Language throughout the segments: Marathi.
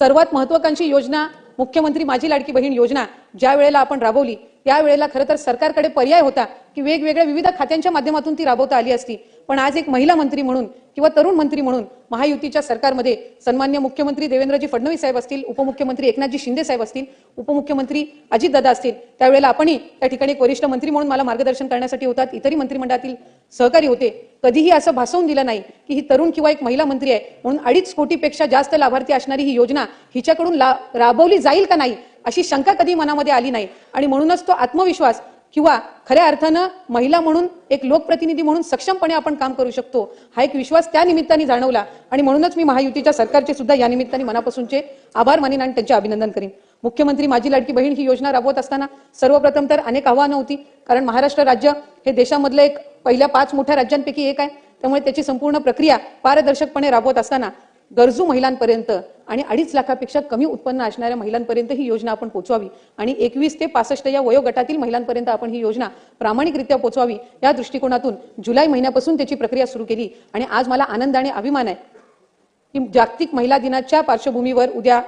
सर्वात महत्वाकांक्षी योजना मुख्यमंत्री माझी लाडकी बहीण योजना ज्या वेळेला आपण राबवली त्यावेळेला खरं तर सरकारकडे पर्याय होता की वेगवेगळ्या विविध खात्यांच्या माध्यमातून ती राबवता आली असती. पण आज एक महिला मंत्री म्हणून किंवा तरुण मंत्री म्हणून महायुतीच्या सरकारमध्ये सन्मान्य मुख्यमंत्री देवेंद्रजी फडणवीस साहेब असतील उपमुख्यमंत्री एकनाथजी शिंदे साहेब असतील उपमुख्यमंत्री अजितदादा असतील त्यावेळेला आपणही त्या ठिकाणी एक वरिष्ठ मंत्री म्हणून मला मार्गदर्शन करण्यासाठी होतात इतरही मंत्रिमंडळातील सहकारी होते. कधीही असं भासवून दिलं नाही की ही तरुण किंवा एक महिला मंत्री आहे. म्हणून अडीच कोटीपेक्षा जास्त लाभार्थी असणारी ही योजना हिच्याकडून ला- राबवली जाईल का नाही अशी शंका कधी मनामध्ये आली नाही. आणि म्हणूनच तो आत्मविश्वास किंवा खऱ्या अर्थानं महिला म्हणून एक लोकप्रतिनिधी म्हणून सक्षमपणे आपण काम करू शकतो हा एक विश्वास त्या निमित्ताने जाणवला. आणि म्हणूनच मी महायुतीच्या सरकारचे सुद्धा या निमित्ताने मनापासूनचे आभार मानेन आणि त्यांचे अभिनंदन करीन. मुख्यमंत्री माझी लाडकी बहीण ही योजना राबवत असताना सर्वप्रथम तर अनेक आव्हानं होती. कारण महाराष्ट्र राज्य हे देशामधलं एक पहिल्या पाच मोठ्या राज्यांपैकी एक आहे. त्यामुळे त्याची संपूर्ण प्रक्रिया पारदर्शकपणे राबवत असताना गरजू महिलांपर्यंत आणि अडीच लाखापेक्षा कमी उत्पन्न असणाऱ्या महिलांपर्यंत ही योजना आपण पोहोचवावी आणि एकवीस ते पासष्ट या वयोगटातील महिलांपर्यंत आपण ही योजना प्रामाणिकरित्या पोचवावी या दृष्टिकोनातून जुलै महिन्यापासून त्याची प्रक्रिया सुरू केली. आणि आज मला आनंद आणि अभिमान आहे की जागतिक महिला दिनाच्या पार्श्वभूमीवर उद्या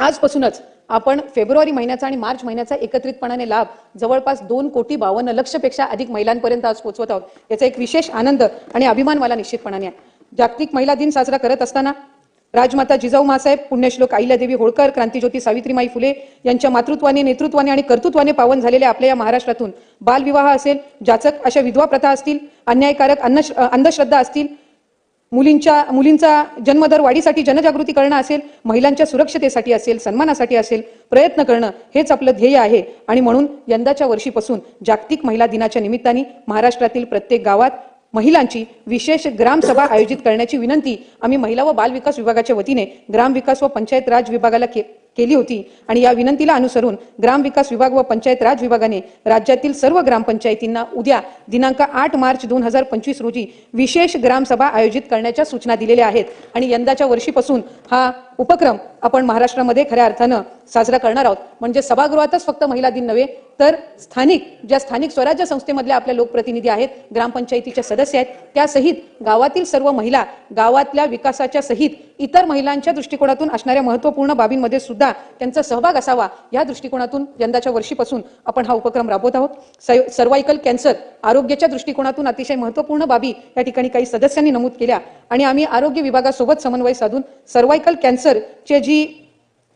आजपासूनच आपण फेब्रुवारी महिन्याचा आणि मार्च महिन्याचा एकत्रितपणाने लाभ जवळपास दोन कोटी बावन्न लक्षपेक्षा अधिक महिलांपर्यंत आज पोहोचवत आहोत. याचा एक विशेष आनंद आणि अभिमान मला निश्चितपणाने आहे. जागतिक महिला दिन साजरा करत असताना राजमाता जिजाऊ मासाहेब पुण्यश्लोक अहिल्यादेवी होळकर क्रांतीज्योती सावित्रीमाई फुले यांच्या मातृत्वाने नेतृत्वाने आणि कर्तृत्वाने पावन झालेल्या आपल्या या महाराष्ट्रातून बालविवाह असेल जाचक अशा विधवा प्रथा असतील अन्यायकारक अन्न अंधश्रद्धा असतील मुलींच्या मुलींचा जन्मदर वाढीसाठी जनजागृती करणं असेल महिलांच्या सुरक्षतेसाठी असेल सन्मानासाठी असेल प्रयत्न करणं हेच आपलं ध्येय आहे. आणि म्हणून यंदाच्या वर्षीपासून जागतिक महिला दिनाच्या निमित्ताने महाराष्ट्रातील प्रत्येक गावात महिलांची विशेष ग्रामसभा आयोजित करण्याची विनंती आम्ही महिला व बाल विकास विभागाच्या वतीने ग्रामविकास व पंचायत राज विभागाला के केली होती. आणि या विनंतीला अनुसरून ग्रामविकास विभाग व पंचायत राज विभागाने राज्यातील सर्व ग्रामपंचायतींना उद्या दिनांक आठ मार्च दोन हजार पंचवीस रोजी विशेष ग्रामसभा आयोजित करण्याच्या सूचना दिलेल्या आहेत. आणि यंदाच्या वर्षीपासून हा उपक्रम आपण महाराष्ट्रामध्ये खऱ्या अर्थानं साजरा करणार आहोत. म्हणजे सभागृहातच फक्त महिला दिन नव्हे तर स्थानिक ज्या स्थानिक स्वराज्य संस्थेमधल्या आपल्या लोकप्रतिनिधी आहेत ग्रामपंचायतीच्या सदस्य आहेत त्यासहित गावातील सर्व महिला गावातल्या विकासाच्या सहित इतर महिलांच्या दृष्टिकोनातून असणाऱ्या महत्त्वपूर्ण बाबींमध्ये सुद्धा त्यांचा सहभाग असावा या दृष्टिकोनातून यंदाच्या वर्षीपासून आपण हा उपक्रम राबवत आहोत. सर्वायकल कॅन्सर आरोग्याच्या दृष्टिकोनातून अतिशय महत्त्वपूर्ण बाबी या ठिकाणी काही सदस्यांनी नमूद केल्या आणि आम्ही आरोग्य विभागासोबत समन्वय साधून सर्वायकल कॅन्सरचे जी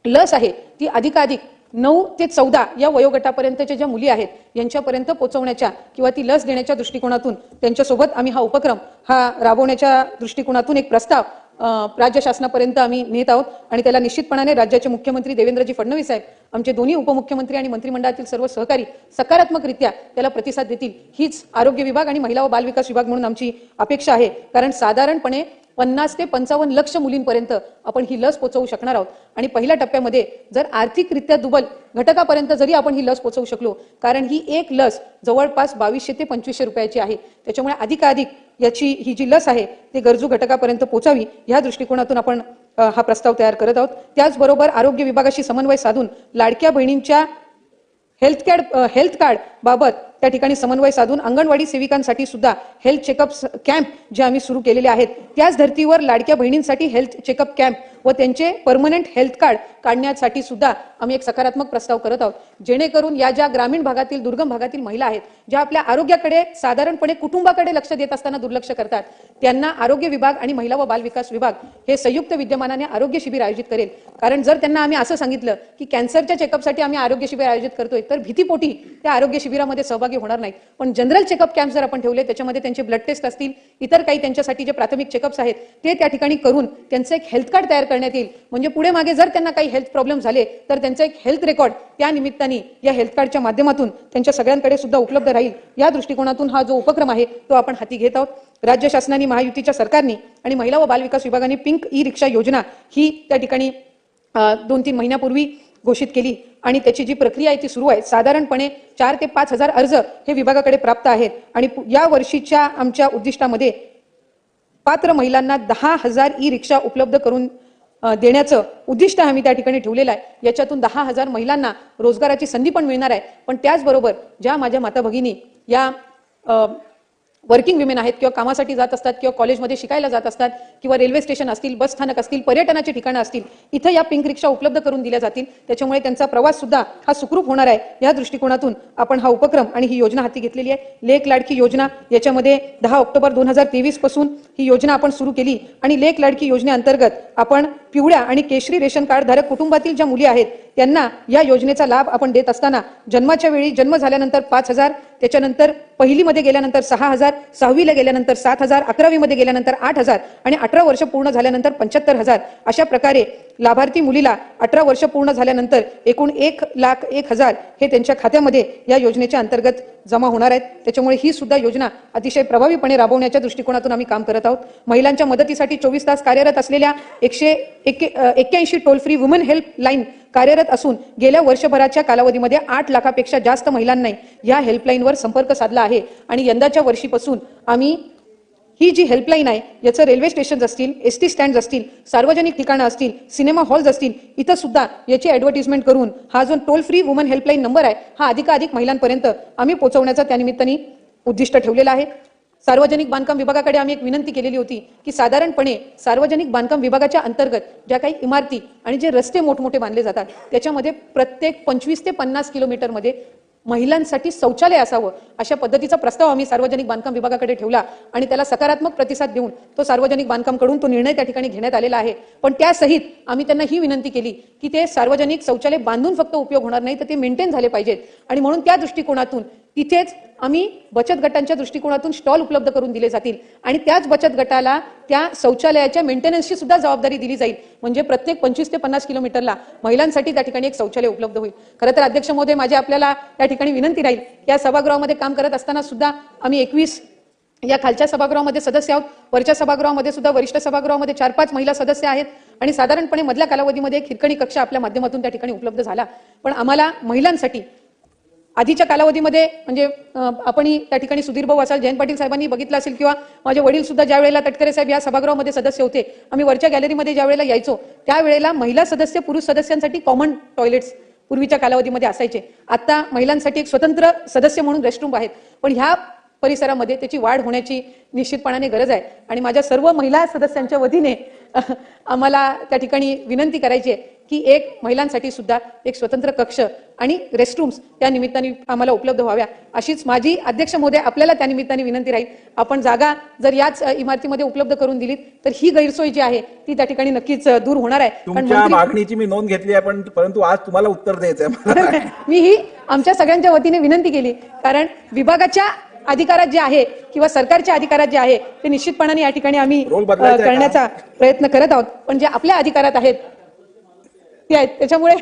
लस आहे ती अधिकाधिक नऊ ते चौदा या वयोगटापर्यंतच्या ज्या मुली आहेत यांच्यापर्यंत पोहोचवण्याच्या किंवा ती लस देण्याच्या दृष्टिकोनातून त्यांच्यासोबत आम्ही हा उपक्रम हा राबवण्याच्या दृष्टिकोनातून एक प्रस्ताव राज्य शासनापर्यंत आम्ही नेत आहोत. आणि त्याला निश्चितपणाने राज्याचे मुख्यमंत्री देवेंद्रजी फडणवीस साहेब आमचे दोन्ही उपमुख्यमंत्री आणि मंत्रिमंडळातील सर्व सहकारी सकारात्मकरित्या त्याला प्रतिसाद देतील. हीच आरोग्य विभाग आणि महिला व बालविकास विभाग म्हणून आमची अपेक्षा आहे. कारण साधारणपणे पन्नास ते पंचावन्न लक्ष मुलींपर्यंत आपण ही लस पोहोचवू शकणार आहोत. आणि पहिल्या टप्प्यामध्ये जर आर्थिकरित्या दुबल घटकापर्यंत जरी आपण ही लस पोहोचवू शकलो कारण ही एक लस जवळपास बावीसशे ते पंचवीसशे रुपयाची आहे. त्याच्यामुळे अधिकाधिक याची ही जी लस आहे ती गरजू घटकापर्यंत पोहोचावी या दृष्टिकोनातून आपण हा प्रस्ताव तयार करत आहोत. त्याचबरोबर आरोग्य विभागाशी समन्वय साधून लाडक्या बहिणींच्या हेल्थ कार्ड हेल्थ कार्ड बाबत त्या ठिकाणी समन्वय साधून अंगणवाडी सेविकांसाठी सुद्धा हेल्थ चेकअप कॅम्प जे आम्ही सुरू केलेले आहेत त्याच धर्तीवर लाडक्या बहिणींसाठी हेल्थ चेकअप कॅम्प व त्यांचे परमनंट हेल्थ कार्ड काढण्यासाठी सुद्धा आम्ही एक सकारात्मक प्रस्ताव करत आहोत. जेणेकरून या ज्या ग्रामीण भागातील दुर्गम भागातील महिला आहेत ज्या आपल्या आरोग्याकडे साधारणपणे कुटुंबाकडे लक्ष देत असताना दुर्लक्ष करतात त्यांना आरोग्य विभाग आणि महिला व बाल विकास विभाग हे संयुक्त विद्यमानाने आरोग्य शिबिर आयोजित करेल. कारण जर त्यांना आम्ही असं सांगितलं की कॅन्सरच्या चेकअपसाठी आम्ही आरोग्य शिबिर आयोजित करतोय तर भीतीपोटी त्या आरोग्य शिबिरामध्ये सहभागी होणार नाहीत. पण जनरल चेकअप कॅम्प जर आपण ठेवले त्याच्यामध्ये त्यांचे ब्लड टेस्ट असतील इतर काही त्यांच्यासाठी जे प्राथमिक चेकअप्स आहेत ते त्या ठिकाणी करून त्यांचं एक हेल्थ कार्ड तयार करण्यात येईल. म्हणजे पुढे मागे जर त्यांना काही हेल्थ प्रॉब्लेम झाले तर त्यांचा एक हेल्थ रेकॉर्ड त्या निमित्ताने या हेल्थ कार्डच्या माध्यमातून त्यांच्या सगळ्यांकडे सुद्धा उपलब्ध राहील. या दृष्टिकोनातून हा जो उपक्रम आहे तो आपण हाती घेत आहोत. राज्य शासनाने महायुतीच्या सरकारने आणि महिला व बालविकास विभागाने पिंक ई रिक्षा योजना ही त्या ठिकाणी दोन तीन महिन्यापूर्वी घोषित केली. आणि त्याची जी प्रक्रिया आहे ती सुरू आहे. साधारणपणे चार ते पाच हजार अर्ज हे विभागाकडे प्राप्त आहेत. आणि या वर्षीच्या आमच्या उद्दिष्टामध्ये पात्र महिलांना दहा हजार ई रिक्षा उपलब्ध करून देण्याचं उद्दिष्ट आम्ही त्या ठिकाणी ठेवलेलं आहे. याच्यातून दहा हजार महिलांना रोजगाराची संधी पण मिळणार आहे. पण त्याचबरोबर ज्या माझ्या माता भगिनी या वर्किंग विमेन आहेत किंवा कामासाठी जात असतात किंवा कॉलेजमध्ये शिकायला जात असतात किंवा रेल्वे स्टेशन असतील बस स्थानक असतील पर्यटनाची ठिकाणं असतील इथं या पिंक रिक्षा उपलब्ध करून दिल्या जातील. त्याच्यामुळे त्यांचा प्रवास सुद्धा हा सुखरूप होणार आहे. या दृष्टिकोनातून आपण हा उपक्रम आणि ही योजना हाती घेतलेली आहे. लेख लाडकी योजना याच्यामध्ये दहा ऑक्टोबर दोन हजार तेवीसपासून ही योजना आपण सुरू केली आणि लेख लाडकी योजनेअंतर्गत आपण पिवळ्या आणि केशरी रेशन कार्ड धारक कुटुंबातील ज्या मुली आहेत त्यांना या योजनेचा लाभ आपण देत असताना जन्माच्या वेळी जन्म झाल्यानंतर पाच हजार त्याच्यानंतर पहिलीमध्ये गेल्यानंतर सहा हजार सहावीला गेल्यानंतर सात हजार अकरावीमध्ये गेल्यानंतर आठ हजार आणि अठरा वर्ष पूर्ण झाल्यानंतर पंच्याहत्तर हजार अशा प्रकारे लाभार्थी मुलीला अठरा वर्ष पूर्ण झाल्यानंतर एकूण एक लाख एक हजार हे त्यांच्या खात्यामध्ये या योजनेच्या अंतर्गत जमा होणार आहेत. त्याच्यामुळे ही सुद्धा योजना अतिशय प्रभावीपणे राबवण्याच्या दृष्टिकोनातून आम्ही काम करत आहोत. महिलांच्या मदतीसाठी चोवीस तास कार्यरत असलेल्या एकशे एक्क्याऐंशी toll free woman help line कार्यरत असून गेल्या वर्षभराच्या कालावधीमध्ये आठ लाखापेक्षा जास्त महिलांनी या हेल्पलाईनवर संपर्क साधला आहे. आणि यंदाच्या वर्षीपासून आम्ही ही जी हेल्पलाईन आहे याचं रेल्वे स्टेशन असतील एस टी स्टँड असतील सार्वजनिक ठिकाणं असतील सिनेमा हॉल्स असतील इथं सुद्धा याची ऍडव्हर्टिजमेंट करून हा जो toll free woman helpline number आहे हा अधिकाधिक महिलांपर्यंत आम्ही पोहोचवण्याचा त्यानिमित्ताने उद्दिष्ट ठेवलेलं आहे. सार्वजनिक बांधकाम विभागाकडे आम्ही एक विनंती केलेली होती की साधारणपणे सार्वजनिक बांधकाम विभागाच्या अंतर्गत ज्या काही इमारती आणि जे रस्ते मोठमोठे बांधले जातात त्याच्यामध्ये प्रत्येक पंचवीस ते पन्नास किलोमीटरमध्ये महिलांसाठी शौचालय असावं अशा पद्धतीचा प्रस्ताव आम्ही सार्वजनिक बांधकाम विभागाकडे ठेवला आणि त्याला सकारात्मक प्रतिसाद देऊन तो सार्वजनिक बांधकामकडून तो निर्णय त्या ठिकाणी घेण्यात आलेला आहे. पण त्यासहित आम्ही त्यांना ही विनंती केली की ते सार्वजनिक शौचालय बांधून फक्त उपयोग होणार नाही तर ते मेंटेन झाले पाहिजेत. आणि म्हणून त्या दृष्टिकोनातून तिथेच आम्ही बचत गटांच्या दृष्टिकोनातून स्टॉल उपलब्ध करून दिले जातील. आणि त्याच बचत गटाला त्या शौचालयाच्या मेंटेनन्सची सुद्धा जबाबदारी दिली जाईल. म्हणजे प्रत्येक पंचवीस ते पन्नास किलोमीटरला महिलांसाठी त्या ठिकाणी एक शौचालय उपलब्ध होईल. खरं तर अध्यक्ष महोदय माझी आपल्याला त्या ठिकाणी विनंती राहील या सभागृहामध्ये काम करत असताना सुद्धा आम्ही एकवीस या खालच्या सभागृहामध्ये सदस्य आहोत. वरच्या सभागृहामध्ये सुद्धा वरिष्ठ सभागृहामध्ये चार पाच महिला सदस्य आहेत. आणि साधारणपणे मधल्या कालावधीमध्ये एक हिरकणी कक्ष आपल्या माध्यमातून त्या ठिकाणी उपलब्ध झाला. पण आम्हाला महिलांसाठी आधीच्या कालावधीमध्ये म्हणजे आपण त्या ठिकाणी सुधीर भाऊ असाल जयंत पाटील साहेबांनी बघितलं असेल किंवा माझे वडील सुद्धा ज्या वेळेला तटकरे साहेब या सभागृहामध्ये सदस्य होते आम्ही वरच्या गॅलरीमध्ये ज्या वेळेला यायचो त्यावेळेला महिला सदस्य पुरुष सदस्यांसाठी कॉमन टॉयलेट्स पूर्वीच्या कालावधीमध्ये असायचे. आता महिलांसाठी एक स्वतंत्र सदस्य म्हणून रेस्टरूम आहेत. पण ह्या परिसरामध्ये त्याची वाढ होण्याची निश्चितपणाने गरज आहे. आणि माझ्या सर्व महिला सदस्यांच्या वतीने आम्हाला त्या ठिकाणी विनंती करायची आहे की एक महिलांसाठी सुद्धा एक स्वतंत्र कक्ष आणि रेस्टरूम्स त्या निमित्ताने आम्हाला उपलब्ध व्हाव्या. अशीच माझी अध्यक्ष महोदय आपल्याला त्या निमित्ताने विनंती राहील. आपण जागा जर याच इमारतीमध्ये उपलब्ध करून दिलीत तर ही गैरसोय जी आहे ती त्या ठिकाणी नक्कीच दूर होणार आहे. मागणीची मी नोंद घेतली आहे पण परंतु आज तुम्हाला उत्तर द्यायचं मी ही आमच्या सगळ्यांच्या वतीने विनंती केली. कारण विभागाच्या अधिकारात जे आहे किंवा सरकारच्या अधिकारात जे आहे ते निश्चितपणाने या ठिकाणी आम्ही? करण्याचा प्रयत्न करत आहोत. पण जे आपल्या अधिकारात आहेत ती आहेत. त्याच्यामुळे